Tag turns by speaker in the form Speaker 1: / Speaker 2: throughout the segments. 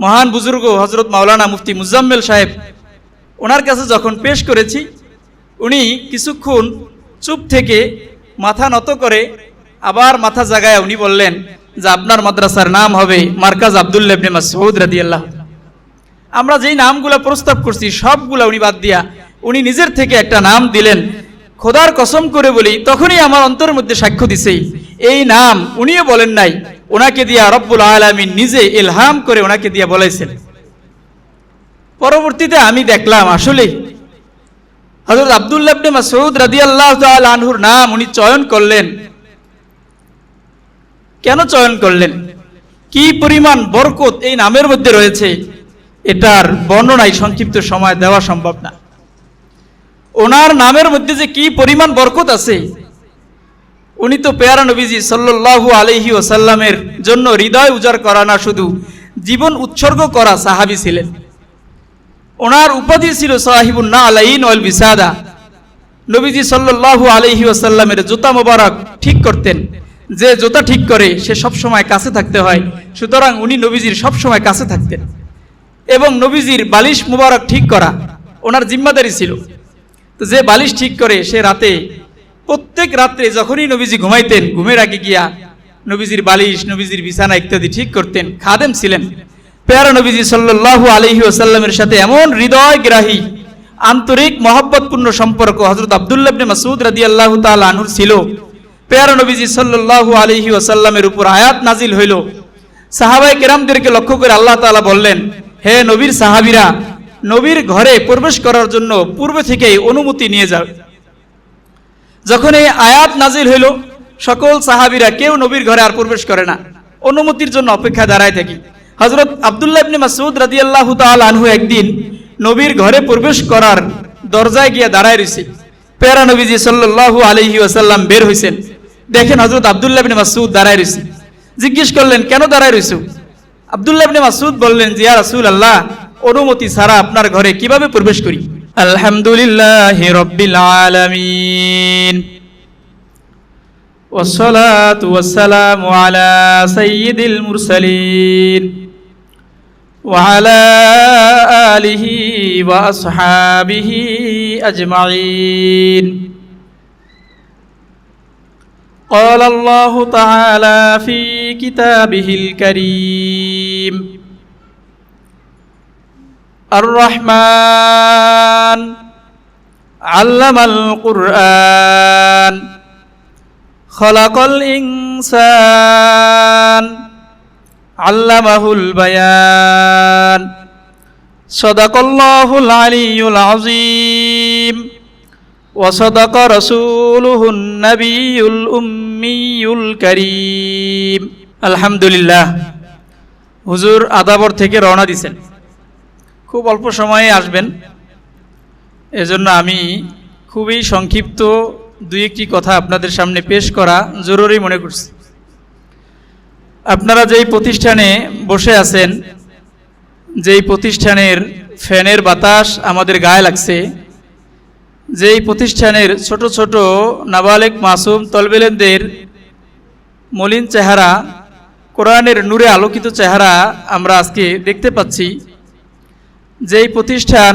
Speaker 1: মহান বুজুর্গ হজরত মাওলানা মুফতি মুজাম্মেল সাহেব, ওনার কাছে যখন পেশ করেছি, উনি কিছুক্ষণ চুপ থেকে মাথা নত করে আবার মাথা জাগায় উনি বললেন যে আপনার মাদ্রাসার নাম হবে মার্কাজ আবদুল্লাবনে মাসউদ রাদিয়াল্লাহ আমরা যেই নামগুলো প্রস্তাব করছি, সবগুলো উনি বাদ দিয়া উনি নিজের থেকে একটা নাম দিলেন খোদার কসম করে বলি, তখনই আমার অন্তরের মধ্যে সাক্ষ্য দিছে, এই নাম উনিও বলেন নাই, ওনাকে দিয়া রব্বুল আলমিন নিজে ইলহাম করে ওনাকে দিয়া বলেছেন পরবর্তীতে আমি দেখলাম আসলে হজরত আবদুল্লাবনে মাসউদ রাদিয়াল্লাহ তাআলা আনহুর নাম উনি চয়ন করলেন। কেন চয়ন করলেন? কি পরিমাণ বরকত এই নামের মধ্যে রয়েছে, এটার বর্ণনায় সংক্ষিপ্ত সময় দেওয়া সম্ভব না। ওনার নামের মধ্যে যে কি পরিমাণ বরকত আছে, উনি তো পেয়ারা নবীজি সাল্লাল্লাহু আলাইহি ওসাল্লামের জন্য হৃদয় উজাড় করা না, শুধু জীবন উৎসর্গ করা সাহাবী ছিলেন। ওনার উপাধি ছিল সাহিবুন না আলাইন ওয়াল বিসাদা। নবীজি সাল্লাল্লাহু আলাইহি ওয়াসাল্লামের জুতা মোবারক ঠিক করতেন। যে জুতা ঠিক করে, সে সব সময় কাছে থাকতে হয়। সুতরাং উনি নবীজির সব সময় কাছে থাকতেন। এবং নবীজির বালিশ মুবারক ঠিক করা ওনার জিম্মাদারি ছিল। তো যে বালিশ ঠিক করে সে রাতে, প্রত্যেক রাত্রে যখনই নবীজি ঘুমাইতেন, ঘুমের আগে গিয়া নবীজির বালিশ, নবীজির বিছানা ইত্যাদি ঠিক করতেন, খাদেম ছিলেন। পেয়ারা নবীজি সাল্লাল্লাহু আলাইহি ওয়াসাল্লামের সাথে এমন হৃদয় গ্রাহী, আন্তরিক মহব্বতপূর্ণ সম্পর্ক হজরত আবদুল্লাহ মাসুদ রাদিয়াল্লাহু তাআলা আনহুর ছিল। পেয়ারা নবীজি সাল্লাল্লাহু আলাইহি ওয়াসাল্লামের উপর আয়াত নাজিল হইল। সাহাবাই কেরামদেরকে লক্ষ্য করে আল্লাহ তাআলা বললেন, হে নবীর সাহাবীরা নবীর ঘরে প্রবেশ করার জন্য পূর্ব থেকেই অনুমতি নিয়ে যাও যখন এই আয়াত নাজিল হইল, সকল সাহাবীরা কেউ নবীর ঘরে আর প্রবেশ করে না। অনুমতির জন্য অপেক্ষা দাঁড়ায় থাকি। হজরত আবদুল্লাহ মাসউদ রাদিয়াল্লাহু তাআলা আনহু একদিন নবীর ঘরে প্রবেশ করার দরজায় গিয়ে দাঁড়ায় রইছে। পেয়ারা নবীজি সাল্লাল্লাহু আলাইহি ওয়াসাল্লাম বের হইছেন। দেখেন হজরত আবদুল্লাহ মাসউদ দাঁড়ায় রইছে। জিজ্ঞেস করলেন, কেন দাঁড়ায় রইছো? আবদুল্লাহ মাসউদ বললেন জিয়া ইয়া রাসূলুল্লাহ অনুমতি ছাড়া আপনার ঘরে কিভাবে প্রবেশ করি আলহামদুলিল্লাহি রাব্বিল আলামিন والصلاة والسلام على سيد المرسلين وعلى آله وأصحابه أجمعين قال الله تعالى في كتابه الكريم الرحمن علم القرآن خلق الإنسان علمه البيان صدق الله العلي العظيم وصدق رسوله النبي الأمي الكريم الحمد لله হুজুর আদাবর থেকে রওনা দিছেন খুব অল্প সময়ে আসবেন। এজন্য আমি খুবই সংক্ষিপ্ত দুই একটি কথা আপনাদের সামনে পেশ করা জরুরি মনে করছি। আপনারা যেই প্রতিষ্ঠানে বসে আছেন, যেই প্রতিষ্ঠানের ফ্যানের বাতাস আমাদের গায়ে লাগছে, যেই প্রতিষ্ঠানের ছোট ছোট নাবালেক মাসুম তলবেলেনদের মলিন চেহারা, কোরআনের নূরে আলোকিত চেহারা আমরা আজকে দেখতে পাচ্ছি যেই প্রতিষ্ঠান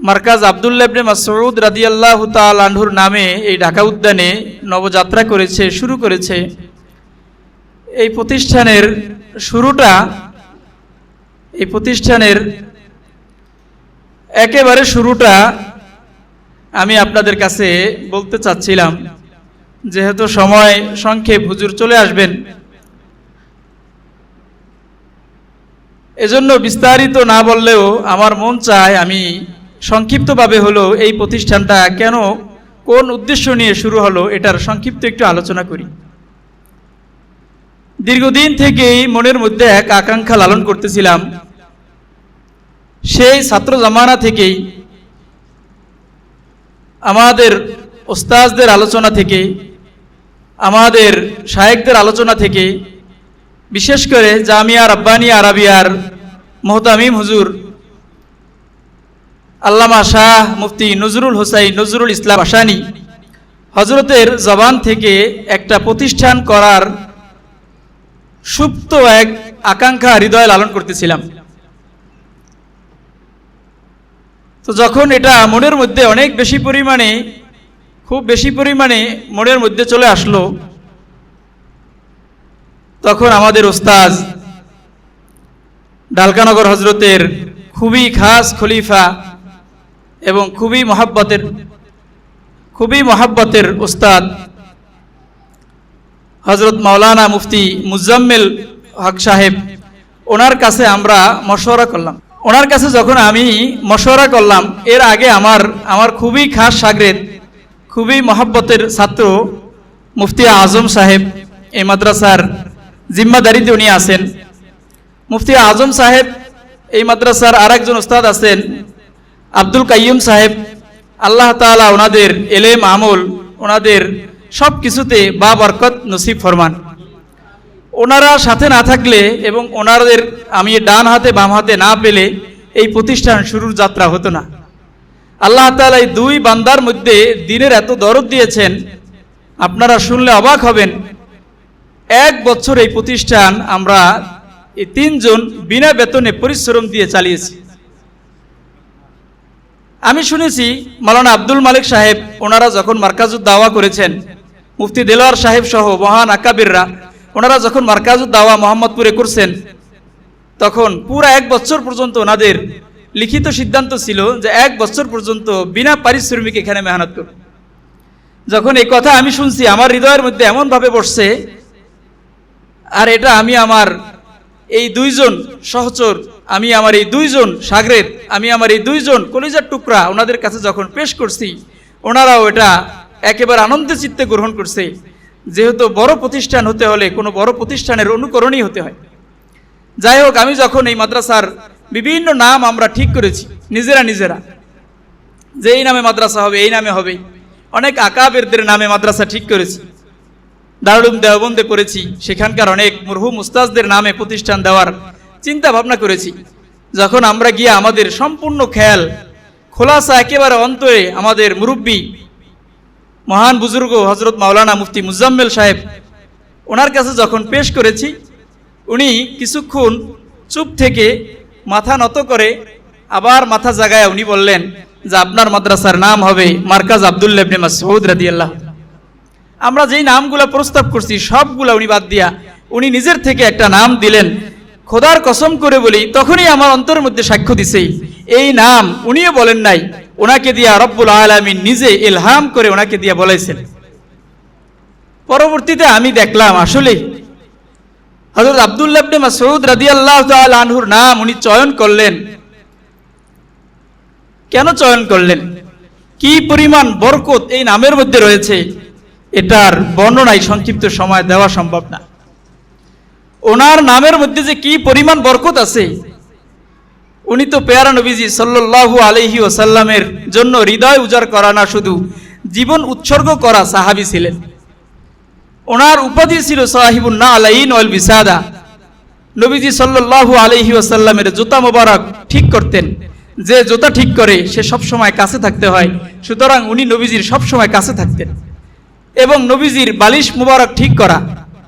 Speaker 1: মার্কাজ আবদুল্লাবনে মাসউদ রাদিয়াল্লাহ তাল আনহুর নামে এই ঢাকা উদ্যানে নবযাত্রা করেছে, শুরু করেছে, এই প্রতিষ্ঠানের শুরুটা, এই প্রতিষ্ঠানের একেবারে শুরুটা আমি আপনাদের কাছে বলতে চাচ্ছিলাম। যেহেতু সময় সংক্ষেপ, হুজুর চলে আসবেন। এজন্য বিস্তারিত না বললেও আমার মন চায় আমি সংক্ষিপ্তভাবে হলো এই প্রতিষ্ঠানটা কেন, কোন উদ্দেশ্য নিয়ে শুরু হলো এটার সংক্ষিপ্ত একটু আলোচনা করি। দীর্ঘদিন থেকেই মনের মধ্যে এক আকাঙ্ক্ষা লালন করতেছিলাম। সেই ছাত্র জামানা থেকেই, আমাদের ওস্তাজদের আলোচনা থেকে, আমাদের শায়েকদের আলোচনা থেকে বিশেষ করে জামিয়া রব্বানি আরাবিয়ার মোহতামিম হুজুর আল্লামা শাহ মুফতি নজরুল হোসাইন নজরুল ইসলাম আসানি হজরতের জবান থেকে একটা প্রতিষ্ঠান করার সুপ্ত এক আকাঙ্ক্ষা হৃদয় লালন করতেছিলাম। তো যখন এটা মনের মধ্যে অনেক বেশি পরিমাণে, খুব বেশি পরিমাণে মনের মধ্যে চলে আসলো তখন আমাদের ওস্তাজ ডালকানগর হজরতের খুবই খাস খলিফা এবং খুবই মহাব্বতের খুবই মহাব্বতের ওস্তাদ হজরত মাওলানা মুফতি মুজাম্মেল হক সাহেব, ওনার কাছে আমরা মশওয়ারা করলাম। ওনার কাছে যখন আমি মশওয়ারা করলাম, এর আগে আমার আমার খুবই খাস সাগরেদ খুবই মহাব্বতের ছাত্র মুফতি আজম সাহেব এই মাদ্রাসার জিম্মাদারিতে উনি আছেন। মুফতি আজম সাহেব, এই মাদ্রাসার আরেকজন উস্তাদ আছেন, আব্দুল কাইয়ুম সাহেব। আল্লাহ তাআলা ওনাদের এলেম, আমল, ওনাদের সব কিছুতে বা বরকত নসিব ফরমান। ওনারা সাথে না থাকলে এবং ওনাদের আমি ডান হাতে, বাম হাতে না পেলে এই প্রতিষ্ঠান শুরুর যাত্রা হতো না। আল্লাহ তাআলা এই দুই বান্দার মধ্যে দিনের এত দরদ দিয়েছেন, আপনারা শুনলে অবাক হবেন এক বছর এই প্রতিষ্ঠান আমরা এই তিনজন বিনা বেতনে পরিশ্রম দিয়ে চালিয়েছি। আমি শুনেছি মালানা আব্দুল মালিক সাহেব, ওনারা যখন মার্কাজুদ দাওয়া করেছেন, মুফতি দেলোয়ার সাহেব সহ মহান আকাবিররা, ওনারা যখন মার্কাজুদ দাওয়া মোহাম্মদপুরে করছেন, তখন পুরো এক বছর পর্যন্ত ওনাদের লিখিত সিদ্ধান্ত ছিল যে এক বছর পর্যন্ত বিনা পারিশ্রমিক এখানে মেহনত করবে। যখন এই কথা আমি শুনছি, আমার হৃদয়ের মধ্যে এমনভাবে বসছে আর এটা আমি আমার এই দুইজন সহচর, আমি আমার এই দুইজন সাগরের, আমি আমার এই দুইজন কলিজার টুকরা ওনাদের কাছে যখন পেশ করছি, ওনারাও এটা একেবারে আনন্দের চিত্তে গ্রহণ করছে। যেহেতু বড় প্রতিষ্ঠান হতে হলে কোনো বড় প্রতিষ্ঠানের অনুকরণই হতে হয়। যাই হোক, আমি যখন এই মাদ্রাসার বিভিন্ন নাম আমরা ঠিক করেছি, নিজেরা নিজেরা যে এই নামে মাদ্রাসা হবে, এই নামে হবে, অনেক আকাবেরদের নামে মাদ্রাসা ঠিক করেছি। দারুম দেওবন্দে করেছি। সেখানকার অনেক মরহুম উস্তাজদের নামে প্রতিষ্ঠান দেওয়ার চিন্তা ভাবনা করেছি। যখন আমরা গিয়ে আমাদের সম্পূর্ণ খেয়াল, খোলাসা একেবারে অন্তরে আমাদের মুরব্বী মহান বুজুর্গ হজরত মাওলানা মুফতি মুজাম্মেল সাহেব, ওনার কাছে যখন পেশ করেছি, উনি কিছুক্ষণ চুপ থেকে মাথা নত করে আবার মাথা জাগায় উনি বললেন যে, আপনার মাদ্রাসার নাম হবে মার্কাজ আবদুল্লাবনে মাসউদ রাদিয়াল্লাহ আমরা যেই নামগুলো প্রস্তাব করছি, সবগুলা উনি বাদ দিয়া উনি নিজের থেকে একটা নাম দিলেন। খোদার কসম করে বলি, তখনই আমার অন্তরের মধ্যে সাক্ষ্য দিছে, এই নাম উনিও বলেন নাই, ওনাকে দিয়া রব্বুল আলামিন নিজে ইলহাম করে ওনাকে দিয়া বলেছেন পরবর্তীতে আমি দেখলাম আসলে হজরত আবদুল্লাবনে মাসউদ রাদিয়াল্লাহ তাআলা আনহুর নাম উনি চয়ন করলেন। কেন চয়ন করলেন? কি পরিমাণ বরকত এই নামের মধ্যে রয়েছে? এটার বর্ণনায় সংক্ষিপ্ত সময় দেওয়া সম্ভব না। ওনার নামের মধ্যে যে কি পরিমাণ বরকত আছে, উনি তো পেয়ারা নবীজি সাল্লাল্লাহু আলাইহি ওসাল্লামের জন্য হৃদয় উজাড় করা না, শুধু জীবন উৎসর্গ করা সাহাবী ছিলেন। ওনার উপাধি ছিল সাহিবুন না আলাইন ওয়াল বিসাদা। নবীজি সাল্লাল্লাহু আলাইহি ওসাল্লামের জুতা মোবারক ঠিক করতেন। যে জুতা ঠিক করে, সে সব সময় কাছে থাকতে হয়। সুতরাং উনি নবীজির সব সময় কাছে থাকতেন। এবং নবীজির বালিশ মুবারক ঠিক করা,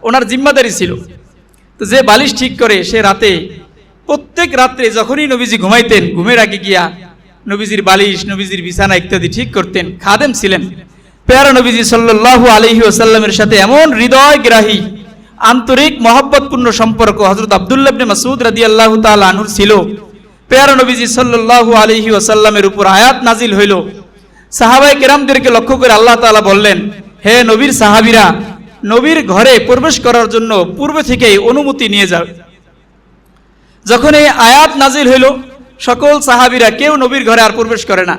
Speaker 1: ওনার জিম্মাদারি ছিল। তো যে বালিশ ঠিক করে সে রাতে, প্রত্যেক রাত্রে যখনই নবীজি ঘুমাইতেন, ঘুমের আগে গিয়া নবীজির বালিশ, নবীজির বিছানা ইত্যাদি ঠিক করতেন, খাদেম ছিলেন। পেয়ারা নবীজি সাল্লাল্লাহু আলাইহি ওসাল্লামের সাথে এমন হৃদয় গ্রাহী, আন্তরিক মহব্বতপূর্ণ সম্পর্ক হজরত আবদুল্লাহ মাসুদ রাদিয়াল্লাহু তাআলা আনহুর ছিল। পেয়ারা নবীজি সাল্লাল্লাহু আলাইহি ওসাল্লামের উপর আয়াত নাজিল হইল। সাহাবাই কেরামদেরকে লক্ষ্য করে আল্লাহ তাআলা বললেন হে নবীর সাহাবীরা, নবীর ঘরে প্রবেশ করার জন্য পূর্ব থেকেই অনুমতি নিয়ে যাও। যখন এই আয়াত নাজিল হইল, সকল সাহাবীরা কেউ নবীর ঘরে আর প্রবেশ করে না।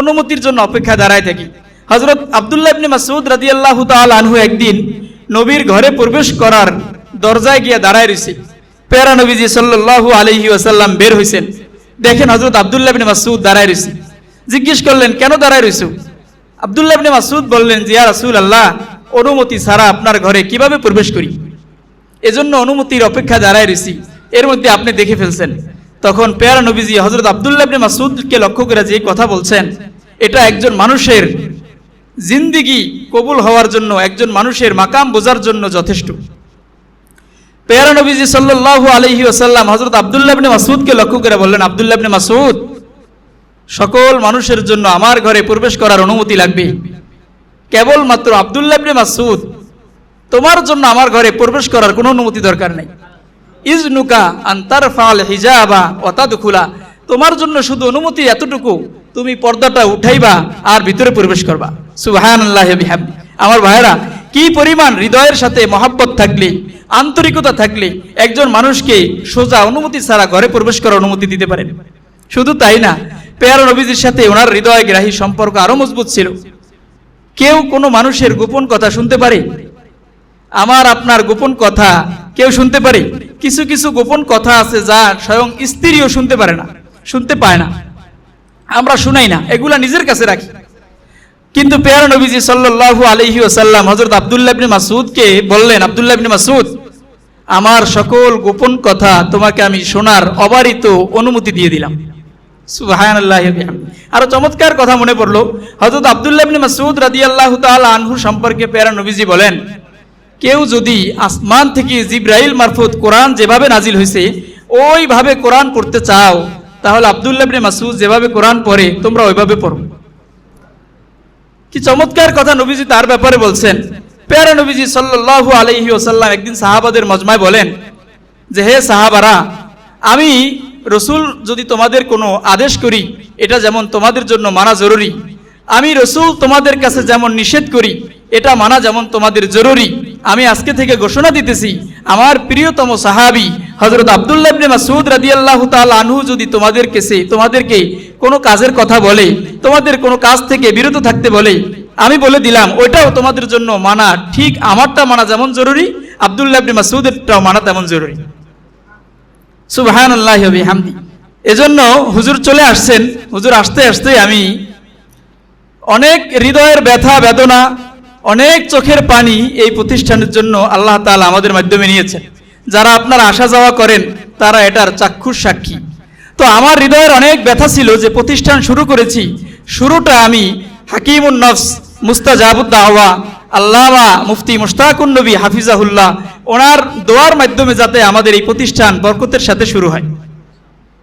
Speaker 1: অনুমতির জন্য অপেক্ষা দাঁড়ায় থাকি। হজরত আবদুল্লাহ ইবনে মাসউদ রাদিয়াল্লাহু তাআলা আনহু একদিন নবীর ঘরে প্রবেশ করার দরজায় গিয়ে দাঁড়ায় রয়েছে পেয়ারা নবীজি সাল্লাল্লাহু আলাইহি ওয়াসাল্লাম বের হইছেন। দেখেন হজরত আবদুল্লাহ ইবনে মাসউদ দাঁড়ায় রয়েছে জিজ্ঞেস করলেন, কেন দাঁড়ায় রইছো? আবদুল্লাহ ইবনে মাসউদ বললেন যে ইয়া রাসূলুল্লাহ, অনুমতি ছাড়া আপনার ঘরে কীভাবে প্রবেশ করি? এজন্য অনুমতির অপেক্ষা দাঁড়ায় রয়েছি, এর মধ্যে আপনি দেখে ফেলছেন। তখন পেয়ারা নবীজি হজরত আবদুল্লাহ ইবনে মাসউদকে লক্ষ্য করে যে কথা বলছেন, এটা একজন মানুষের জিন্দিগি কবুল হওয়ার জন্য, একজন মানুষের মাকাম বোঝার জন্য যথেষ্ট। পেয়ারা নবীজি সাল্লাল্লাহু আলাইহি ওয়াসাল্লাম হযরত আব্দুল্লাহ ইবনে মাসউদকে লক্ষ্য করে বললেন, আব্দুল্লাহ ইবনে মাসউদ সকল মানুষের জন্য আমার ঘরে প্রবেশ করার অনুমতি লাগবে। কেবলমাত্র আব্দুল্লাহ ইবনে মাসউদ, তোমার জন্য আমার ঘরে প্রবেশ করার কোনো অনুমতি দরকার নেই। ইজনুকা আন্তার ফাল হিজাবা অতাদুখুলা তোমার জন্য শুধু অনুমতি এতটুকু, তুমি পর্দাটা উঠাইবা আর ভিতরে প্রবেশ করবা। সুবাহান আল্লাহ আমার ভাইরা কি পরিমাণ হৃদয়ের সাথে মহাব্বত থাকলে, আন্তরিকতা থাকলে একজন মানুষকে সোজা অনুমতি ছাড়া ঘরে প্রবেশ করার অনুমতি দিতে পারেন? শুধু তাই না পেয়ার নবীজির সাথে ওনার হৃদয় গ্রাহী সম্পর্ক আরও মজবুত ছিল। কেউ কোনো মানুষের গোপন কথা শুনতে পারে? আমার, আপনার গোপন কথা কেউ শুনতে পারে? কিছু কিছু গোপন কথা আছে যা স্বয়ং স্ত্রীও শুনতে পারে না, শুনতে পায় না। আমরা শুনাই না, এগুলা নিজের কাছে রাখি। কিন্তু পেয়ারা নবীজি সাল্লাল্লাহু আলাইহি ওয়াসাল্লাম হযরত আব্দুল্লাহ ইবনে মাসউদকে বললেন, আব্দুল্লাহ মাসউদ, আমার সকল গোপন কথা তোমাকে আমি শোনার অবারিত অনুমতি দিয়ে দিলাম। আরও চমৎকার কথা মনে পড়ল, হযরত আব্দুল্লাহ মাসউদ রাদিয়াল্লাহু তাআলা আনহু সম্পর্কে পেয়ারা নবীজি বলেন, কেউ যদি আসমান থেকে জিব্রাইল মারফত কোরআন যেভাবে নাজিল হয়েছে ওইভাবে কোরআন পড়তে চাও, তাহলে আব্দুল্লাহ মাসউদ যেভাবে কোরআন পড়ে, তোমরা ওইভাবে পড়ো। কি চমৎকার কথা নবীজি তার ব্যাপারে বলছেন। পেয়ারা নবীজি সাল্লাল্লাহু আলাইহি ওসাল্লাম একদিন সাহাবাদের মজমায় বলেন যে, হে সাহাবারা, আমি রসুল যদি তোমাদের কোনো আদেশ করি, এটা যেমন তোমাদের জন্য মানা জরুরি, আমি রসুল তোমাদের কাছে যেমন নিষেধ করি, এটা মানা যেমন তোমাদের জরুরি। আমি আজকে থেকে ঘোষণা দিতেছি, আমার প্রিয়তম সাহাবি হজরত আবদুল্লাহ মাসুদ রাদিয়াল্লাহু তাআলা আনহু যদি তোমাদের কাছে, তোমাদেরকে কোনো কাজের কথা বলে, তোমাদের কোনো কাজ থেকে বিরত থাকতে বলে, আমি বলে দিলাম, ওইটাও তোমাদের জন্য মানা, ঠিক আমারটা মানা যেমন জরুরি, আবদুল্লাহ মাসুদেরটাও মানা তেমন জরুরি। সুবহানাল্লাহি ওয়া বিহামদি। এজন্য হুজুর চলে আসছেন। হুজুর আসতে আসতে আমি অনেক হৃদয়ের ব্যথা, বেদনা, অনেক চোখের পানি এই প্রতিষ্ঠানের জন্য আল্লাহ তাআলা আমাদের মাধ্যমে নিয়েছেন। যারা আপনারা আসা যাওয়া করেন, তারা এটার চাক্ষুষ সাক্ষী। তো আমার হৃদয়ের অনেক ব্যথা ছিল যে প্রতিষ্ঠান শুরু করেছি। শুরুটা আমি হাকিমুন নফস মুস্তাজাবুদ দাওয়া আল্লামা মুফতি মুশতাকুন নবী হাফিজাহুল্লাহ, ওনার দোয়ার মাধ্যমে যাতে আমাদের এই প্রতিষ্ঠান বরকতের সাথে শুরু হয়।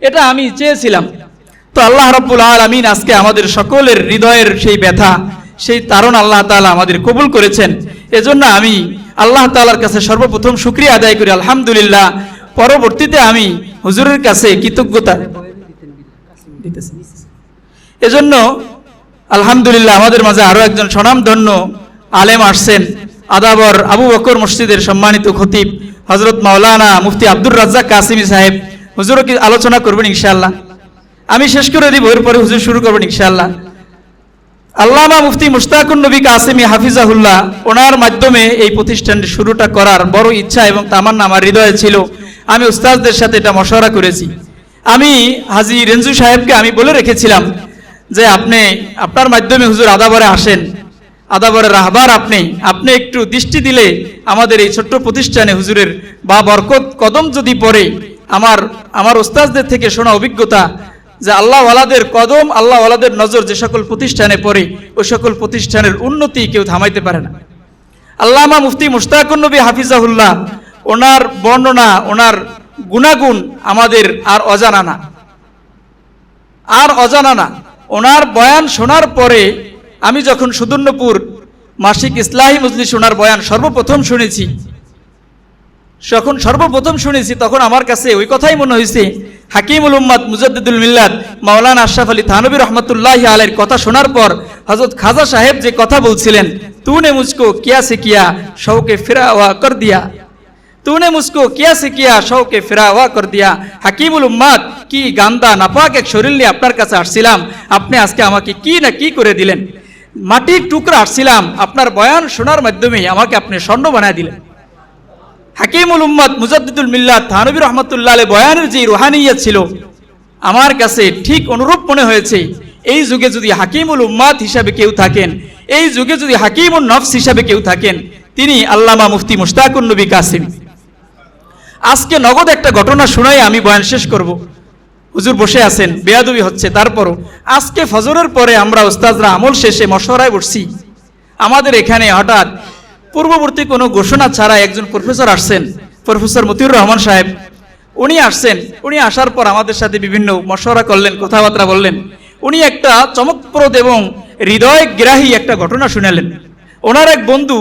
Speaker 1: এটা আমি চেয়েছিলাম। তো আল্লাহ রাব্বুল আলামিন আজকে আমাদের সকলের হৃদয়ের সেই ব্যথা, সেই তারণ আল্লাহ তাআলা আমাদের কবুল করেছেন। এজন্য আমি আল্লাহ তালার কাছে সর্বপ্রথম শুকরিয়া আদায় করি, আলহামদুলিল্লাহ। পরবর্তীতে আমি হুজুরের কাছে কৃতজ্ঞতা। এজন্য আলহামদুলিল্লাহ, আমাদের মাঝে আরও একজন স্বনামধন্য আলেম আসছেন। আদাবর আবু বকর মসজিদের সম্মানিত খতিব হজরত মাওলানা মুফতি আব্দুর রাজ্জাক কাসিমি সাহেব। হুজুরও কি আলোচনা করবেন ইনশাআল্লাহ? আমি শেষ করে দিব, এরপরে হুজুর শুরু করবেন ইনশাআল্লাহ। আল্লামা মুফতি মুশতাকুন নবী কাসিমি হাফিজাহুল্লাহ, ওনার মাধ্যমে এই প্রতিষ্ঠানটি শুরুটা করার বড় ইচ্ছা এবং তামান্না আমার হৃদয়ে ছিল। আমি উস্তাদদের সাথে এটা মশওয়ারা করেছি। আমি হাজি রেঞ্জু সাহেবকে আমি বলে রেখেছিলাম যে আপনি, আপনার মাধ্যমে হুজুর আদাবরে আসেন, আদাবরে রাহবার আপনি আপনি একটু দৃষ্টি দিলে আমাদের এই ছোট্ট প্রতিষ্ঠানে হুজুরের বা বরকত কদম যদি পড়ে, আমার আমার ওস্তাদদের থেকে শোনা অভিজ্ঞতা যে আল্লাহ ওয়ালাদের কদম আল্লাহ ওয়ালাদের নজর যে সকল প্রতিষ্ঠানে পড়ে, ওই সকল প্রতিষ্ঠানের উন্নতি কেউ থামাইতে পারে না। আল্লামা মুফতি মুশতাকুন নবী হাফিজাহুল্লাহ, ওনার বর্ণনা, ওনার গুণাগুণ আমাদের আর অজানা না। আর অজানা না। ওনার বয়ান শোনার পরে আমি যখন সুদর্ণপুর মাসিক ইসলাহি মজলিস ওনার বয়ান সর্বপ্রথম শুনেছি, যখন সর্বপ্রথম শুনেছি তখন আমার কাছে ওই কথাই মনে হয়েছে, হাকিমুল উম্মদ মুজদ্দুল মিল্লাদ মাওলানা আশরাফ আলী থানবী রহমতুল্লাহ আলের কথা শোনার পর হজরত খাজা সাহেব যে কথা বলছিলেন, তুনে মুজকো, কিয়া সে কিয়া শৌকে ফেরা ওয়া কর দিয়া। तूने मुझको किया से किया শৌকে ফিরা हुआ कर दिया হাকিমুল উম্মাদ কি গান্দা নাপাক এক শরীর নিয়ে আপনার কাছে আসছিলাম আপনি আজকে আমাকে কি না কি করে দিলেন মাটির টুকরা আসছিলাম আপনার বয়ান শোনার মাধ্যমে আমাকে আপনি স্বর্ণ বানায় দিলেন হাকিমুল উম্মদ মুজাদ্দিদুল মিল্লাত থানবী রহমতুল্লাহ আলী বয়ানের যে রুহানিয়ত ছিল আমার কাছে ঠিক অনুরূপ মনে হয়েছে এই যুগে যদি হাকিমুল উম্মাদ হিসাবে কেউ থাকেন এই যুগে যদি হাকিমুল নফস হিসাবে কেউ থাকেন তিনি আল্লামা মুফতি মুশতাকুন নবী কাসিম আজকে নগদ একটা ঘটনা শোনাই আমি, বয়ান শেষ করব। হুজুর বসে আছেন, বেয়াদুবি হচ্ছে, তারপরও। আজকে ফজরের পরে আমরা ওস্তাদরা আমল শেষে মশওয়ারায় বসছি। আমাদের এখানে হঠাৎ পূর্ববর্তী কোনো ঘোষণা ছাড়া একজন প্রফেসর আসছেন, প্রফেসর মতিউর রহমান সাহেব। উনি আসছেন, উনি আসার পর আমাদের সাথে বিভিন্ন মশওয়ারা করলেন, কথাবার্তা বললেন। উনি একটা চমকপ্রদ এবং হৃদয় গ্রাহী একটা ঘটনা শুনালেন। ওনার এক বন্ধু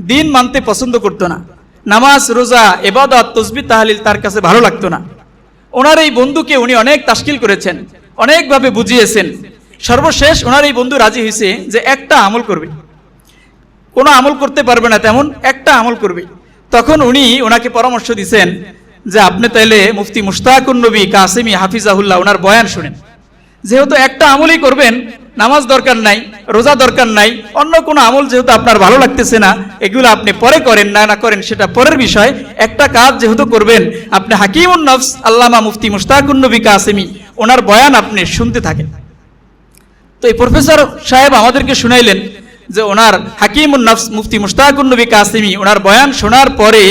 Speaker 1: দিন মানতে পছন্দ করতো না। নামাজ, রোজা, এবাদত, তসবি, তাহালিল তার কাছে ভালো লাগতো না। ওনার এই বন্ধুকে উনি অনেক তাস্কিল করেছেন, অনেকভাবে বুঝিয়েছেন। সর্বশেষ ওনার এই বন্ধু রাজি হয়েছে যে একটা আমল করবে। কোনো আমল করতে পারবে না তেমন, একটা আমল করবে। তখন উনি ওনাকে পরামর্শ দিছেন যে আপনি তাইলে মুফতি মুশতাকুন নবী কাসেমি হাফিজাহুল্লাহ ওনার বয়ান শুনেন। যেহেতু একটা আমলই করবেন নামাজ দরকার নাই, রোজা দরকার নাই, অন্য কোনো আমল যেহেতু আপনার ভালো লাগতেছে না, এগুলো আপনি পরে করেন না না করেন, সেটা পরের বিষয়। একটা কাজ যেহেতু করবেন, আপনি হাকিমুন নফস, আল্লামা মুফতি মুশতাকুন নবী কাসেমি, ওনার বয়ান আপনি শুনতে থাকেন। তো এই প্রফেসর সাহেব আমাদেরকে শুনাইলেন যে ওনার হাকিমুন নফস, মুফতি মুশতাকুন নবী কাসিমি, ওনার বয়ান শোনার পরে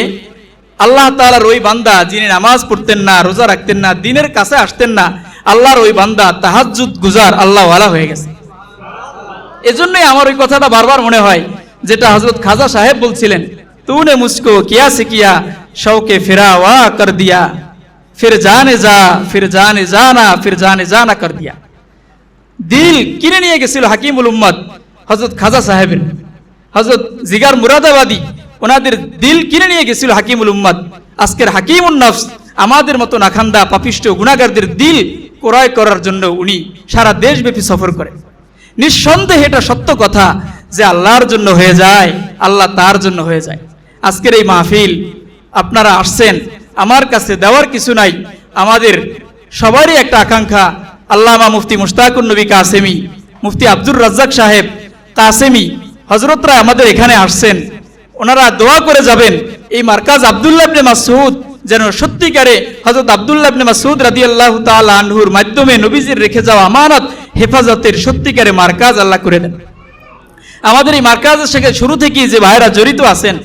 Speaker 1: আল্লাহ তাআলার ওই বান্দা যিনি নামাজ পড়তেন না, রোজা রাখতেন না, দিনের কাছে আসতেন না, আল্লাহর ওই বান্দা তাহাজ্জুদ গুজার আল্লাহ ওয়ালা হয়ে গেছে। এজন্যই আমার ওই কথাটা বারবার মনে হয়, যেটা হজরত খাজা সাহেব বলছিলেন, তুনে মুসকো কিয়া সে কিয়া? শৌকে ফেরাওয়া কর দিয়া। ফির জানে যা, ফির জানে জানা, ফির জানে জানা কর দিয়া। দিল কিনে নিয়ে গেছিল হাকিমুল উম্মদ হজরত খাজা সাহেবের। হজরত জিগার মুরাদাবাদী, ওনাদের দিল কিনে নিয়ে গেছিল হাকিমুল উম্মদ আজকের হাকিমুল নফস, আমাদের মতো নাখান্দা, পাপিষ্ট গুণাগারদের দিল ক্রয় করার জন্য উনি সারা দেশব্যাপী সফর করেন নিঃসন্দেহে এটা সত্য কথা যে আল্লাহর জন্য হয়ে যায়, আল্লাহ তার জন্য হয়ে যায়। আজকের এই মাহফিল, আপনারা আসছেন, আমার কাছে দেওয়ার কিছু নাই, আমাদের সবারই একটা আকাঙ্ক্ষা, আল্লামা মুফতি মুশতাকুর নবী কাসেমি, মুফতি আব্দুর রাজ্জাক সাহেব কাসেমি হজরতরা আমাদের এখানে আসছেন, ওনারা দোয়া করে যাবেন, এই মার্কাজ আবদুল্লাহ মাসউদ যেন সত্যিকারে হজরত আবদুল্লাহ মাসউদ রাদিয়াল্লাহু তাআলা আনহুর মাধ্যমে নবীজির রেখে যাওয়া আমানত হেফাজতের সত্যিকারে মার্কাজ আল্লাহ করে দেন। আমাদের এই মার্কাজের সাথে শুরু থেকেই যে ভাইরা জড়িত আছেন,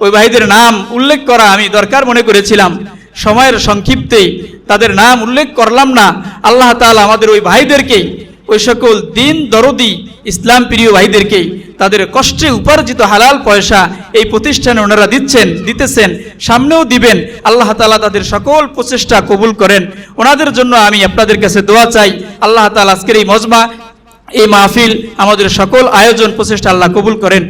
Speaker 1: ওই ভাইদের নাম উল্লেখ করা আমি দরকার মনে করেছিলাম। সময়ের সংক্ষিপ্তে তাদের নাম উল্লেখ করলাম না। আল্লাহ তাআলা আমাদের ওই ভাইদেরকেই ওই সকল দিন দরদি ইসলাম প্রিয় ভাইদেরকে তাদের কষ্টে উপার্জিত হালাল পয়সা এই প্রতিষ্ঠানে ওনারা দিচ্ছেন, দিতেছেন, সামনেও দিবেন। আল্লাহ তালা তাদের সকল প্রচেষ্টা কবুল করেন। ওনাদের জন্য আমি আপনাদের কাছে দোয়া চাই। আল্লাহ তালা আজকের এই মজমা, এই মাহফিল, আমাদের সকল আয়োজন, প্রচেষ্টা আল্লাহ কবুল করেন।